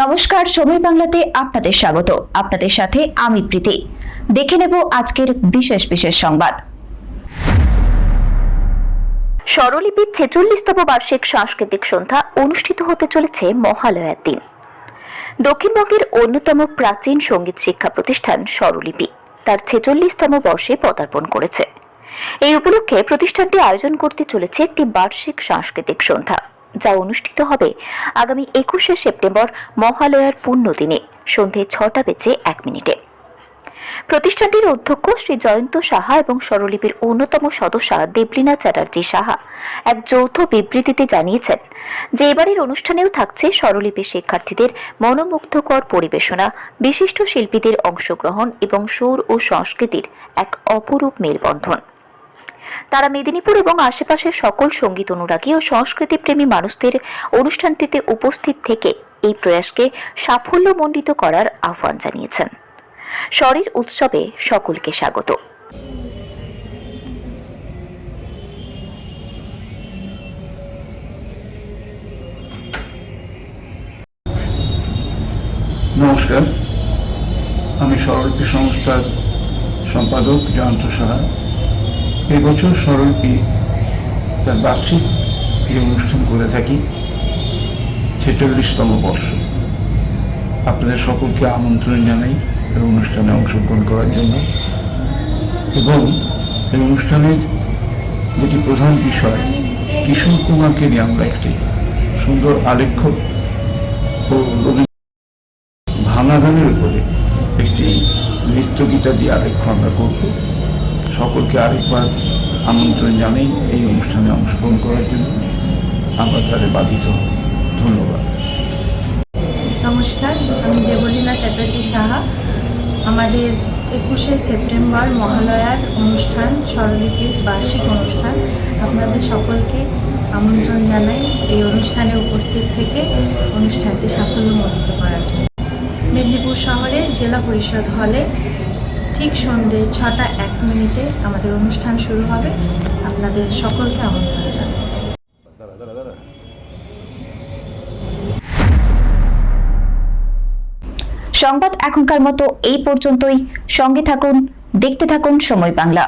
নমস্কার, সময় বাংলাতে আপনাদের স্বাগত। আপনাদের সাথে আমি প্রীতি। দেখে নেব আজকের বিশেষ বিশেষ সংবাদ। স্বরলিপির ছেচল্লিশতম বার্ষিক সাংস্কৃতিক সন্ধ্যা অনুষ্ঠিত হতে চলেছে মহালয়ার দিন। দক্ষিণবঙ্গের অন্যতম প্রাচীন সংগীত শিক্ষা প্রতিষ্ঠান স্বরলিপি তার ছেচল্লিশতম বর্ষে পদার্পণ করেছে। এই উপলক্ষে প্রতিষ্ঠানটি আয়োজন করতে চলেছে একটি বার্ষিক সাংস্কৃতিক সন্ধ্যা, যা অনুষ্ঠিত হবে আগামী একুশে সেপ্টেম্বর মহালয়ার পূর্ণ দিনে সন্ধে ছটা বেজে এক মিনিটে। প্রতিষ্ঠানটির অধ্যক্ষ শ্রী জয়ন্ত সাহা এবং স্বরলিপির অন্যতম সদস্যা দেবলীনা চ্যাটার্জি সাহা এক যৌথ বিবৃতিতে জানিয়েছেন যে এবারের অনুষ্ঠানেও থাকছে স্বরলিপি শিক্ষার্থীদের মনোমুগ্ধকর পরিবেশনা, বিশিষ্ট শিল্পীদের অংশগ্রহণ এবং সুর ও সংস্কৃতির এক অপরূপ মেলবন্ধন। তারা মেদিনীপুর এবং আশেপাশের সকল সংগীত অনুরাগী ও সংস্কৃতিপ্রেমী মানুষদের অনুষ্ঠানটিতে উপস্থিত থেকে এই প্রয়াসকে সাফল্যমণ্ডিত করার আহ্বান জানিয়েছেন। স্বরের উৎসবে সকলকে স্বাগত। নমস্কার। আমি স্বরলিপি সংস্থার সম্পাদক জয়ন্ত সাহা। এবছর স্বরলিপি তার বার্ষিক এই অনুষ্ঠান করে থাকি, ছেচল্লিশতম বর্ষ। আপনাদের সকলকে আমন্ত্রণ জানাই এই অনুষ্ঠানে অংশগ্রহণ করার জন্য। এবং এই অনুষ্ঠানের যেটি প্রধান বিষয়, কিশোর কুমারকে নিয়ে আমরা একটি সুন্দর আলেখ্য ও রবীন্দ্র ভাঙা গানের উপরে একটি নৃত্য গীতা দিয়ে আরেকবার আমরা করব। সকলকে আরেকবার আমন্ত্রণ জানাই এই অনুষ্ঠানে অংশগ্রহণ করার জন্য। আমরা তাদের বাধিত ধন্যবাদ। নমস্কার, আমি দেবলীনা চ্যাটার্জি সাহা। আমাদের একুশে সেপ্টেম্বর মহালয়ার অনুষ্ঠান, স্বরলিপির বার্ষিক অনুষ্ঠান। আপনাদের সকলকে আমন্ত্রণ জানাই এই অনুষ্ঠানে উপস্থিত থেকে অনুষ্ঠানটি সাফল্যমণ্ডিত করার জন্য। মেদিনীপুর শহরে জেলা পরিষদ হলে ঠিক সন্ধে ছটা এক মিনিটে আমাদের অনুষ্ঠান শুরু হবে। আপনাদের সকলকে আমন্ত্রণ জানাই। সংবাদ এখনকার মতো এই পর্যন্তই। সঙ্গে থাকুন দেখতে থাকুন সময় বাংলা।